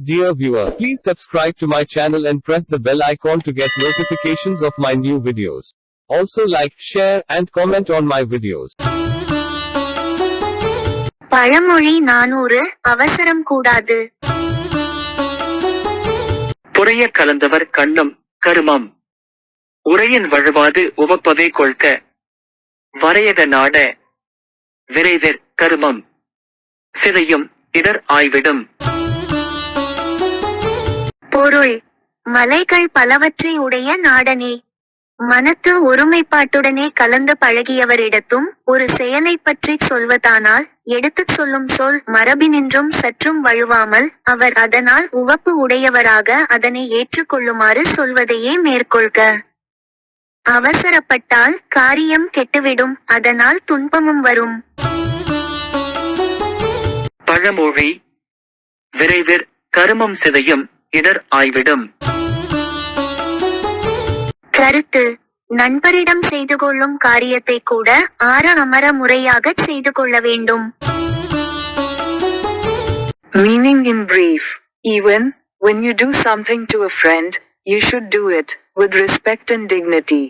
Dear viewer, please subscribe to my channel and press the bell icon to get notifications of my new videos. Also like, share, and comment on my videos. பழமொழி நானூறு அவசரம் கூடாது புறைய கலந்தவர் கண்ணம் கருமம் உரையன் வழுவாது உவப்பவே கொள்க வரையக நாட விரைவிற் கருமம் சிதையும் இடர் ஆய்விடும் பொருள். மலைகள் பலவற்றை உடைய நாடனே. மனத்து ஒருமைப்பாட்டுடனே கலந்து பழகியவரிடத்தும் ஒரு செயலை பற்றி சொல்வதானால் எடுத்துச் சொல்லும் சொல் மரபினின்றும் சற்றும் வழுவாமல் அவர் அதனால் உவப்பு உடையவராக அதனை ஏற்றுக்கொள்ளுமாறு சொல்வதையே மேற்கொள்க. அவசரப்பட்டால் காரியம் கெட்டுவிடும் அதனால் துன்பமும் வரும். பழமொழி விரைவில் கருமம் சிதையும். இடர் ஆய்விடும் கருத்து நண்பரிடம் செய்து கொள்ளும் காரியத்தை கூட ஆற அமர முறையாகச் செய்து கொள்ள வேண்டும் Meaning in brief, even when you do something to a friend, you should do it with respect and dignity.